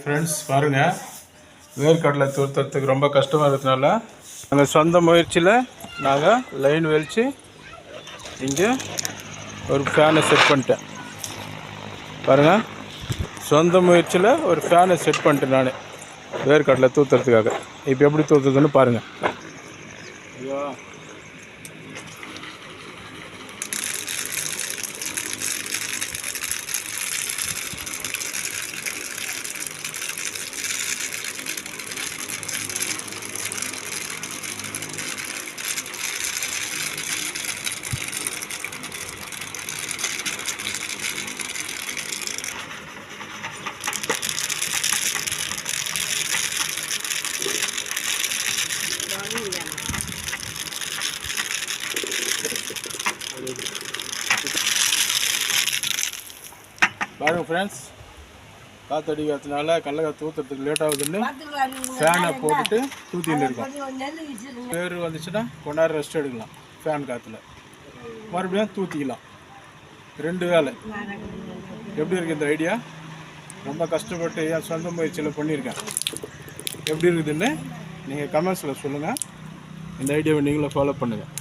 Friends பாருங்கள் வேர்க்கடலை தூர்த்துறதுக்கு ரொம்ப கஷ்டமாக இருக்கிறதுனால நாங்கள் சொந்த முயற்சியில் நாங்கள் லைன் வெளிச்சு இங்கே ஒரு ஃபேனை செட் பண்ணிட்டேன். பாருங்கள் சொந்த முயற்சியில் ஒரு ஃபேனை செட் பண்ணிட்டேன் நான். வேர்க்கடலை தூத்துறதுக்காக. இப்போ எப்படி தூத்துறதுன்னு பாருங்கள் ஐயோ. பாருங்க ஃப்ரெண்ட்ஸ் காற்றடிக்கிறதுனால கடலக்காய் தூத்துறதுக்கு லேட் ஆகுதுன்னு ஃபேனை போட்டுட்டு தூத்தின்னு இருக்கோம். பேர் வந்துச்சுன்னா கொஞ்ச நேரம் ரெஸ்ட் எடுக்கலாம். ஃபேன் காற்றுல மறுபடியும் தூத்திக்கலாம். ரெண்டு வேலை எப்படி இருக்குது இந்த ஐடியா ரொம்ப கஷ்டப்பட்டு என் சொந்த முயற்சியில் பண்ணியிருக்கேன். எப்படி இருக்குதுன்னு நீங்கள் கமெண்ட்ஸில் சொல்லுங்கள் இந்த ஐடியாவை நீங்களும் ஃபாலோ பண்ணுங்கள்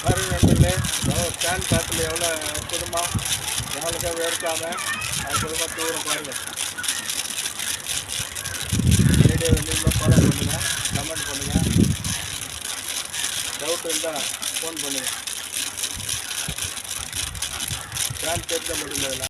பாருங்க நண்பர்களே எவ்வளோ ஃபேன் எவ்வளோ அற்புதமாக எவ்வளோக்கா வேர்க்காம அற்புதமாக தூரம் பாருங்கள் வீடியோ நீங்களும் ஃபாலோ பண்ணுங்கள் கமெண்ட் பண்ணுங்கள் டவுட் இருந்தால் ஃபோன் பண்ணுங்கள் ஃபேன் தெரிஞ்ச முடியல